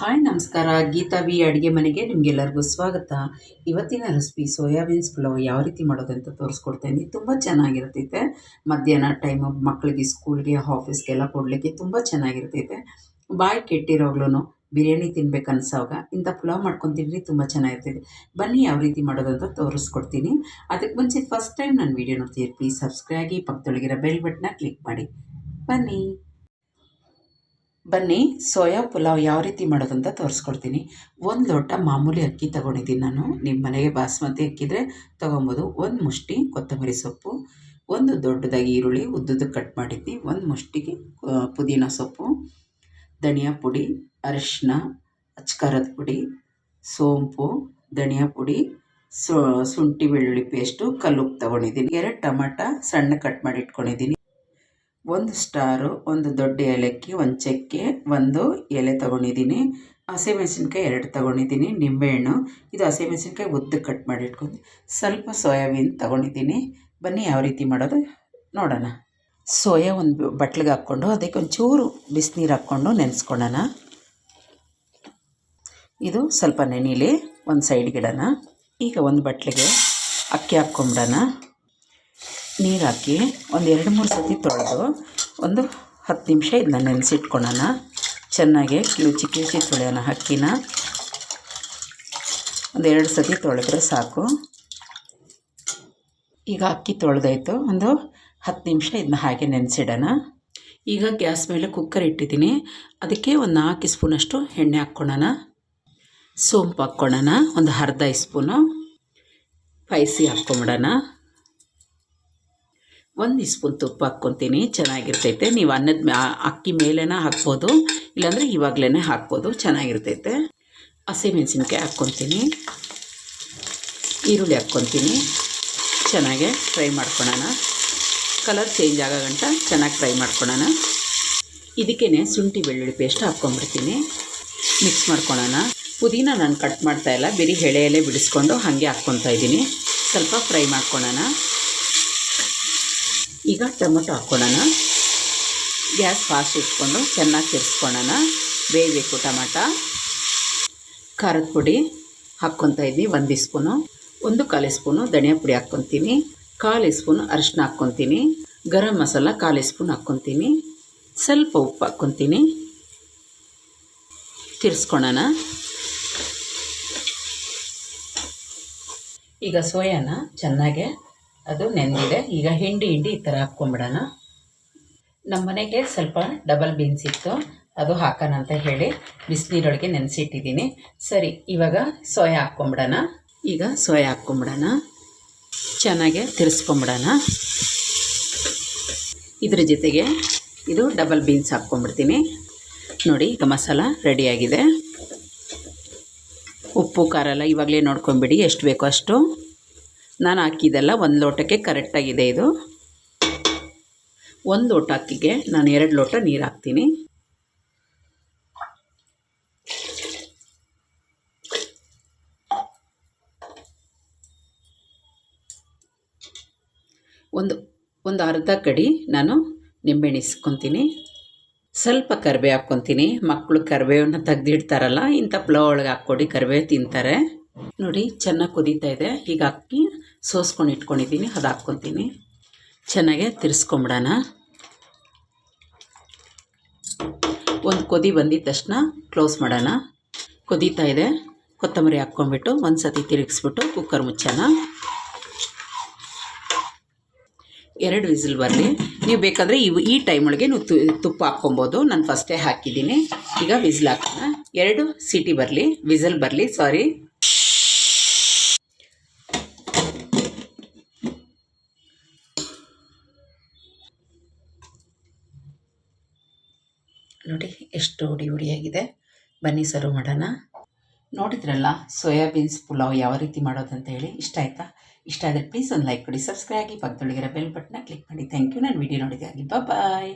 Hi, ನಮಸ್ಕಾರ. Geetha V ಅಡುಗೆ ಮನೆಗೆ ನಿಮಗೆಲ್ಲರಿಗೂ ಸ್ವಾಗತ. ಇವತ್ತಿನ ರೆಸಿಪಿ ಸೋಯಾಬೀನ್ಸ್ ಪಲಾವ್ ಯಾವ ರೀತಿ ಮಾಡೋದಂತ ತೋರಿಸ್ಕೊಡ್ತೀನಿ ತುಂಬ ಚೆನ್ನಾಗಿರ್ತೈತೆ. ಮಧ್ಯಾಹ್ನ ಟೈಮು ಮಕ್ಕಳಿಗೆ ಸ್ಕೂಲ್ಗೆ ಆಫೀಸ್ಗೆಲ್ಲ ಕೊಡಲಿಕ್ಕೆ ತುಂಬ ಚೆನ್ನಾಗಿರ್ತೈತೆ. ಬಾಯಿ ಕೆಟ್ಟಿರೋಗ್ಲೂ ಬಿರಿಯಾನಿ ತಿನ್ಬೇಕು ಅನ್ಸೋವಾಗ ಇಂಥ ಪುಲಾವ್ ಮಾಡ್ಕೊಂಡು ತುಂಬ ಚೆನ್ನಾಗಿರ್ತೈತೆ. ಬನ್ನಿ ಯಾವ ರೀತಿ ಮಾಡೋದಂತ ತೋರಿಸ್ಕೊಡ್ತೀನಿ. ಅದಕ್ಕೆ ಮುಂಚೆ ಫಸ್ಟ್ ಟೈಮ್ ನಾನು ವೀಡಿಯೋ ನೋಡ್ತೀರಿ ಪ್ಲೀಸ್ ಸಬ್ಸ್ಕ್ರೈಬ್ ಆಗಿ ಪಕ್ಕದೊಳಗಿರೋ ಬೆಲ್ ಬಟನ್ನ ಕ್ಲಿಕ್ ಮಾಡಿ. ಬನ್ನಿ. ಬನ್ನಿ, ಸೋಯಾ ಪುಲಾವ್ ಯಾವ ರೀತಿ ಮಾಡೋದಂತ ತೋರಿಸ್ಕೊಡ್ತೀನಿ. ಒಂದು ಲೋಟ ಮಾಮೂಲಿ ಅಕ್ಕಿ ತೊಗೊಂಡಿದ್ದೀನಿ ನಾನು. ನಿಮ್ಮ ಮನೆಗೆ ಬಾಸ್ಮತಿ ಅಕ್ಕಿದ್ರೆ ತೊಗೊಬೋದು. ಒಂದು ಮುಷ್ಟಿ ಕೊತ್ತಂಬರಿ ಸೊಪ್ಪು, ಒಂದು ದೊಡ್ಡದಾಗಿ ಈರುಳ್ಳಿ ಉದ್ದುದ್ದು ಕಟ್ ಮಾಡಿದ್ನಿ ಒಂದು ಮುಷ್ಟಿಗೆ ಪುದೀನ ಸೊಪ್ಪು, ಧನಿಯಾ ಪುಡಿ ಅರಿಶಿನ ಅಚ್ಕಾರದ ಪುಡಿ, ಸೋಂಪು, ಧನಿಯಾ ಪುಡಿ, ಸೊ, ಶುಂಠಿ, ಬೆಳ್ಳುಳ್ಳಿ ಪೇಸ್ಟು ಕಲ್ಲುಪ್ಪು ತೊಗೊಂಡಿದ್ದೀನಿ. ಎರಡು ಟಮಾಟ ಸಣ್ಣ ಕಟ್ ಮಾಡಿ ಇಟ್ಕೊಂಡಿದ್ದೀನಿ ಒಂದು ಸ್ಟಾರು, ಒಂದು ದೊಡ್ಡ ಏಲಕ್ಕಿ, ಒಂದು ಚಕ್ಕೆ, ಒಂದು ಎಲೆ ತೊಗೊಂಡಿದ್ದೀನಿ. ಹಸಿಮೆಣಸಿನ್ಕಾಯಿ ಎರಡು ತೊಗೊಂಡಿದ್ದೀನಿ, ನಿಂಬೆಹಣ್ಣು. ಇದು ಹಸಿಮೆಣಸಿನ್ಕಾಯಿ ಉದ್ದ ಕಟ್ ಮಾಡಿ ಇಟ್ಕೊಂಡು ಸ್ವಲ್ಪ ಸೋಯಾಬೀನ್ ತೊಗೊಂಡಿದ್ದೀನಿ. ಬನ್ನಿ ಯಾವ ರೀತಿ ಮಾಡೋದು ನೋಡೋಣ. ಸೋಯಾ ಒಂದು ಬಟ್ಲಿಗೆ ಹಾಕ್ಕೊಂಡು ಅದಕ್ಕೆ ಒಂಚೂರು ಬಿಸಿನೀರು ಹಾಕ್ಕೊಂಡು ನೆನೆಸ್ಕೊಳ್ಳೋಣ. ಇದು ಸ್ವಲ್ಪ ನೆನೀಲಿ, ಒಂದು ಸೈಡ್ಗಿಡೋಣ ಈಗ ಒಂದು ಬಟ್ಲಿಗೆ ಅಕ್ಕಿ ಹಾಕ್ಕೊಂಬಿಡೋಣ. ನೀರು ಹಾಕಿ ಒಂದು ಎರಡು ಮೂರು ಸತಿ ತೊಳೆದು ಒಂದು ಹತ್ತು ನಿಮಿಷ ಇದನ್ನ ನೆನೆಸಿಟ್ಕೊಳ್ಳೋಣ ಚೆನ್ನಾಗಿ ಕಿವುಚಿ ಕಿವುಚಿ ತೊಳೆಯೋಣ ಅಕ್ಕಿನ. ಒಂದು ಎರಡು ಸತಿ ತೊಳೆದ್ರೆ ಸಾಕು. ಈಗ ಅಕ್ಕಿ ತೊಳೆದಾಯಿತು. ಒಂದು ಹತ್ತು ನಿಮಿಷ ಇದನ್ನ ಹಾಗೆ ನೆನೆಸಿಡೋಣ. ಈಗ ಗ್ಯಾಸ್ ಮೇಲೆ ಕುಕ್ಕರ್ ಇಟ್ಟಿದ್ದೀನಿ. ಅದಕ್ಕೆ ಒಂದು ನಾಲ್ಕು ಸ್ಪೂನಷ್ಟು ಎಣ್ಣೆ ಹಾಕ್ಕೊಳ್ಳೋಣ. ಸೋಂಪು ಹಾಕ್ಕೊಳ್ಳೋಣ. ಒಂದು ಅರ್ಧ ಸ್ಪೂನು. ಸ್ಪೈಸಿ ಹಾಕ್ಕೊಂಬಿಡೋಣ. ಒಂದು ಸ್ಪೂನ್ ತುಪ್ಪ ಹಾಕ್ಕೊತೀನಿ. ಚೆನ್ನಾಗಿರ್ತೈತೆ. ನೀವು ಅನ್ನದ ಅಕ್ಕಿ ಮೇಲೇನ ಹಾಕ್ಬೋದು, ಇಲ್ಲಾಂದರೆ ಇವಾಗಲೇ ಹಾಕ್ಬೋದು. ಚೆನ್ನಾಗಿರ್ತೈತೆ. ಹಸಿಮೆಣಸಿನ್ಕಾಯಿ ಹಾಕ್ಕೊತೀನಿ. ಈರುಳ್ಳಿ ಹಾಕ್ಕೊತೀನಿ. ಚೆನ್ನಾಗೆ ಫ್ರೈ ಮಾಡ್ಕೊಳೋಣ. ಕಲರ್ ಚೇಂಜ್ ಆಗೋ ಗಂಟ ಚೆನ್ನಾಗಿ ಫ್ರೈ ಮಾಡ್ಕೊಳೋಣ. ಇದಕ್ಕೇ ಶುಂಠಿ ಬೆಳ್ಳುಳ್ಳಿ ಪೇಸ್ಟ್ ಹಾಕ್ಕೊಂಬಿಡ್ತೀನಿ ಮಿಕ್ಸ್ ಮಾಡ್ಕೊಳೋಣ. ಪುದೀನ ನಾನು ಕಟ್ ಮಾಡ್ತಾಯಿಲ್ಲ ಬರೀ ಎಳೆ ಎಲೆ ಬಿಡಿಸ್ಕೊಂಡು ಹಾಗೆ ಹಾಕ್ಕೊತಾ ಇದ್ದೀನಿ. ಸ್ವಲ್ಪ ಫ್ರೈ ಮಾಡ್ಕೊಳೋಣ. ಈಗ ಟೊಮೊಟೊ ಹಾಕ್ಕೊಳ್ಳೋಣ. ಗ್ಯಾಸ್ ಫಾಸ್ಟ್ ಇಟ್ಕೊಂಡು ಚೆನ್ನಾಗಿ ತಿರ್ಸ್ಕೊಳ್ಳೋಣ. ಬೇಯಬೇಕು ಟೊಮಟ. ಖಾರದ ಪುಡಿ ಹಾಕ್ಕೊತಾ ಇದ್ವಿ, ಒಂದು ಸ್ಪೂನು. ಒಂದು ಕಾಲು ಸ್ಪೂನು ಧನಿಯಾ ಪುಡಿ ಹಾಕ್ಕೊತೀನಿ. ಕಾಲು ಸ್ಪೂನು ಅರಿಶಿನ ಹಾಕ್ಕೊತೀನಿ. ಗರಂ ಮಸಾಲ ಕಾಲು ಸ್ಪೂನ್ ಹಾಕ್ಕೊತೀನಿ. ಸ್ವಲ್ಪ ಉಪ್ಪು ಹಾಕ್ಕೊತೀನಿ. ತಿರ್ಸ್ಕೊಳ್ಳೋಣ. ಈಗ ಸೋಯಾನ ಚೆನ್ನಾಗೆ ಅದು ನೆನೆದಿದೆ ಈಗ ಹಿಂಡಿ ಹಿಂಡಿ ಈ ಥರ ಹಾಕ್ಕೊಂಬಿಡೋಣ. ನಮ್ಮ ಮನೆಗೆ ಸ್ವಲ್ಪ ಡಬಲ್ ಬೀನ್ಸ್ ಇತ್ತು. ಅದು ಹಾಕೋಣ ಅಂತ ಹೇಳಿ ಬಿಸಿನೀರೊಳಗೆ ನೆನೆಸಿಟ್ಟಿದ್ದೀನಿ. ಸರಿ, ಇವಾಗ ಸೋಯಾ ಹಾಕ್ಕೊಂಬಿಡೋಣ. ಈಗ ಸೋಯಾ ಹಾಕ್ಕೊಂಬಿಡೋಣ. ಚೆನ್ನಾಗೆ ತಿರ್ಸ್ಕೊಂಬಿಡೋಣ. ಇದ್ರ ಜೊತೆಗೆ ಇದು ಡಬಲ್ ಬೀನ್ಸ್ ಹಾಕ್ಕೊಂಬಿಡ್ತೀನಿ. ನೋಡಿ, ಈಗ ಮಸಾಲ ರೆಡಿಯಾಗಿದೆ ಉಪ್ಪು, ಖಾರ ಎಲ್ಲ ಇವಾಗಲೇ ನೋಡ್ಕೊಂಬಿಡಿ, ಎಷ್ಟು ಬೇಕೋ ಅಷ್ಟು. ನಾನು ಹಾಕಿದ್ದೆಲ್ಲ ಒಂದು ಲೋಟಕ್ಕೆ ಕರೆಕ್ಟಾಗಿದೆ ಇದು. ಒಂದು ಲೋಟ ಅಕ್ಕಿಗೆ ನಾನು ಎರಡು ಲೋಟ ನೀರು ಹಾಕ್ತೀನಿ. ಒಂದು ಒಂದು ಅರ್ಧ ಕಡಿ ನಾನು ನಿಂಬೆಹಣ್ಣು ಇಸ್ಕೊತೀನಿ. ಸ್ವಲ್ಪ ಕರಿಬೇವು ಹಾಕ್ಕೊತೀನಿ. ಮಕ್ಕಳು ಕರಿಬೇವನ್ನ ತೆಗ್ದಿಡ್ತಾರಲ್ಲ, ಇಂಥ ಪ್ಲೋ ಒಳಗೆ ಹಾಕ್ಕೊಡಿ ಕರಿಬೇವು ತಿಂತಾರೆ. ನೋಡಿ, ಚೆನ್ನಾಗಿ ಕುದೀತಾ ಇದೆ. ಈಗ ಅಕ್ಕಿ ಸೋಸ್ಕೊಂಡು ಇಟ್ಕೊಂಡಿದ್ದೀನಿ, ಅದು ಹಾಕ್ಕೊತೀನಿ. ಚೆನ್ನಾಗೆ ತಿರ್ಸ್ಕೊಂಬಿಡೋಣ. ಒಂದು ಕೊದಿ ಬಂದಿದ್ದ ತಕ್ಷಣ ಕ್ಲೋಸ್ ಮಾಡೋಣ. ಕುದೀತಾ ಇದೆ. ಕೊತ್ತಂಬರಿ ಹಾಕ್ಕೊಂಬಿಟ್ಟು ಒಂದು ಸತಿ ತಿರುಗಿಸ್ಬಿಟ್ಟು ಕುಕ್ಕರ್ ಮುಚ್ಚೋಣ. ಎರಡು ವಿಸಿಲ್ ಬರಲಿ. ನೀವು ಬೇಕಾದರೆ ಇವು ಈ ಟೈಮ್ ಒಳಗೆ ನೀವು ತುಪ್ಪ ಹಾಕ್ಕೊಬೋದು. ನಾನು ಫಸ್ಟೇ ಹಾಕಿದ್ದೀನಿ. ಈಗ ವಿಸಿಲ್ ಹಾಕೋಣ. ಎರಡು ಸೀಟಿ ಬರಲಿ. ವಿಸಿಲ್ ಬರಲಿ ಸಾರಿ ನೋಡಿ, ಎಷ್ಟು ಉಡಿ ಉಡಿಯಾಗಿದೆ ಬನ್ನಿ ಸರ್ವ್ ಮಾಡೋಣ. ನೋಡಿದ್ರಲ್ಲ, ಸೋಯಾಬೀನ್ಸ್ ಪುಲಾವ್ ಯಾವ ರೀತಿ ಮಾಡೋದಂತ ಹೇಳಿ. ಇಷ್ಟ ಆಯಿತಾ? ಇಷ್ಟ ಆದರೆ ಪ್ಲೀಸ್ ಒಂದು ಲೈಕ್ ಕೊಡಿ ಸಬ್ಸ್ಕ್ರೈಬ್ ಆಗಿ ಪಕ್ಕದೊಳಗಿರೋ ಬೆಲ್ ಬಟನ್ನ ಕ್ಲಿಕ್ ಮಾಡಿ. ಥ್ಯಾಂಕ್ ಯು ನಾನು ವಿಡಿಯೋ ನೋಡಿದಾಗಿ ಬಾಯ್